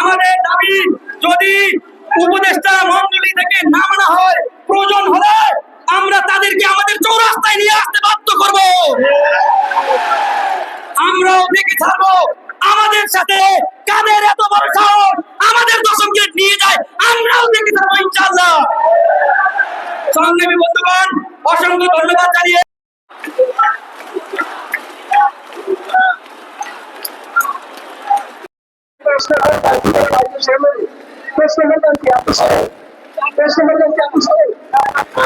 আমাদের দাবি, যদি উপদেষ্টা মন্ডলী থেকে না হয়, প্রয়োজন হলে আমরা তাদেরকে আমাদের চৌরাস্তায় নিয়ে আসতে বাধ্য করব। আমরাও দেখে ছাড়বো। আমাদের সাথে কাদের এত বড় সাহস? আমাদের দশমকে নিয়ে যায়, আমরাও দেখে ছাড়বো ইনশাল্লাহ সংগ্রামী বন্ধুগণ, অসংখ্য ধন্যবাদ জানিয়ে Personal and the life family. Personal and the episode. Personal and the episode.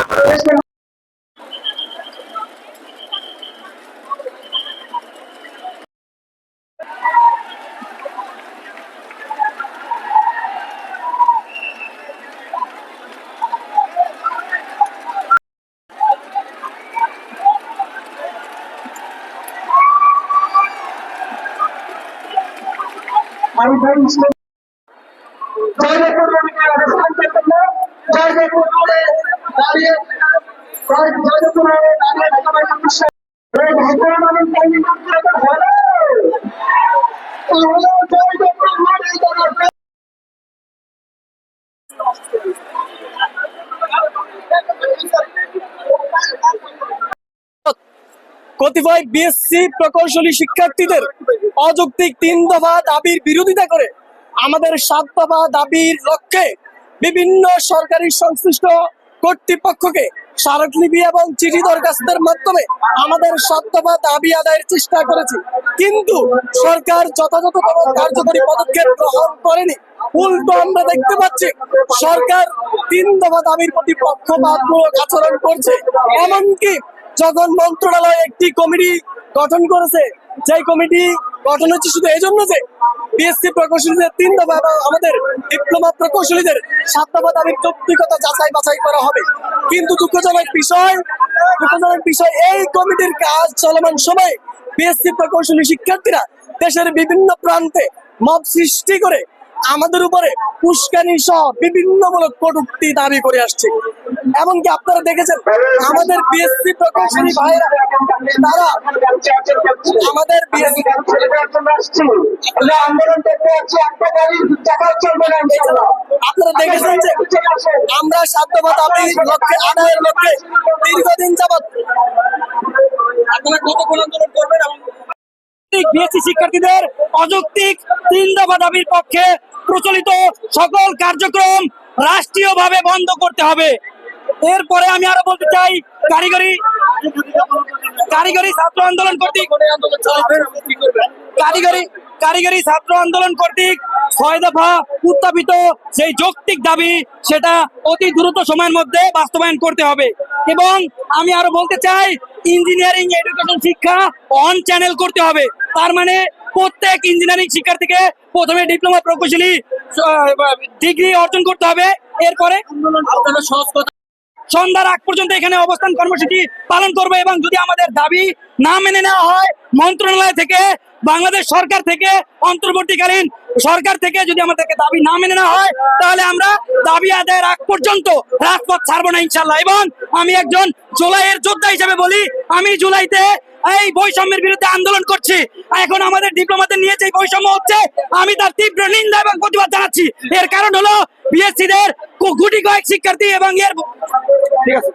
Personal ভাই ইসলাম জয়দেবপুর রোডে অবস্থান করতেন না তাহলে কতিপয় বিএসসি প্রকৌশলী শিক্ষার্থীদের অযৌক্তিক তিন দফা দাবির বিরোধিতা করে আমাদের সাত দফা দাবির লক্ষ্যে বিভিন্ন সরকারি সংশ্লিষ্ট কর্তৃপক্ষকে স্মারকলিপি এবং চিঠি দরখাস্তের মাধ্যমে আমাদের সাত দফা দাবি আদায়ের চেষ্টা করেছি। কিন্তু সরকার যথাযথ কার্যকরী পদক্ষেপ গ্রহণ করেনি। উল্টো আমরা দেখতে পাচ্ছি, সরকার তিন দফা দাবির প্রতি পক্ষপাতমূলক আচরণ করছে। এমনকি যখন মন্ত্রণালয় একটি কমিটি গঠন করেছে যে কমিটি গঠন হচ্ছে শুধু এই জন্য যে বিএসসি প্রকৌশলীদের তিন দফা এবং আমাদের ডিপ্লোমা প্রকৌশলীদের সাত দফা দাবির যৌক্তিকতা যাচাই বাছাই করা হবে। কিন্তু দুঃখজনক বিষয় দুঃখজনক বিষয়, এই কমিটির কাজ চলমান সময়ে বিএসসি প্রকৌশলী শিক্ষার্থীরা দেশের বিভিন্ন প্রান্তে মব সৃষ্টি করে আমাদের উপরে উস্কানি সহ বিভিন্নমূলক কটুক্তি দাবি করে আসছে। এমনকি আপনারা দেখেছেন, আমাদের বিএসসি প্রকৌশলী ভাইরা তারা আমাদের আপনারা দেখেছেন যে আমরা সাধ্যমা দাবি লক্ষ্যে, আদায়ের লক্ষ্যে দীর্ঘদিন যাবৎ আপনারা কতক্ষণ আন্দোলন করবেন বিএসসি শিক্ষার্থীদের অযৌক্তিক তিন দফা দাবির পক্ষে প্রচলিত সকল কার্যক্রম রাষ্ট্রীয়ভাবে বন্ধ করতে হবে। এরপরে আমি আরও বলতে চাই, কারিগরি কারিগরি ছাত্র আন্দোলন কর্তৃক কারিগরি কারিগরি ছাত্র আন্দোলন কর্তৃক ছয় দফা উত্থাপিত সেই যৌক্তিক দাবি, সেটা অতি দ্রুত সময়ের মধ্যে বাস্তবায়ন করতে হবে। এবং আমি আরও বলতে চাই ইঞ্জিনিয়ারিং এডুকেশন শিক্ষা অন চ্যানেল করতে হবে। তার মানে প্রত্যেক ইঞ্জিনিয়ারিং শিক্ষার্থীকে প্রথমে ডিপ্লোমা প্রকৌশলী ডিগ্রি অর্জন করতে হবে। এরপরে সন্ধ্যার আগ পর্যন্ত এখানে অবস্থান কর্মসূচি পালন করবে এবং যদি আমাদের দাবি না মেনে নেওয়া হয়, মন্ত্রণালয় থেকে বাংলাদেশ সরকার থেকে অন্তর্বর্তীকালীন সরকার থেকে যদি আমাদেরকে দাবি না মেনে নেওয়া হয়, তাহলে আমরা দাবি আদায়ের আগ পর্যন্ত রাজপথ ছাড়বো না ইনশাল্লাহ এবং আমি একজন জুলাইয়ের যোদ্ধা হিসেবে বলি, আমি জুলাইতে এই বৈষম্যের বিরুদ্ধে আন্দোলন করছি। এখন আমাদের ডিপ্লোমাতে নিয়ে যে বৈষম্য হচ্ছে, আমি তার তীব্র নিন্দা এবং প্রতিবাদ জানাচ্ছি। এর কারণ হলো বিএসসি দের গুটি কয়েক শিক্ষার্থী এবং এর ঠিক আছে।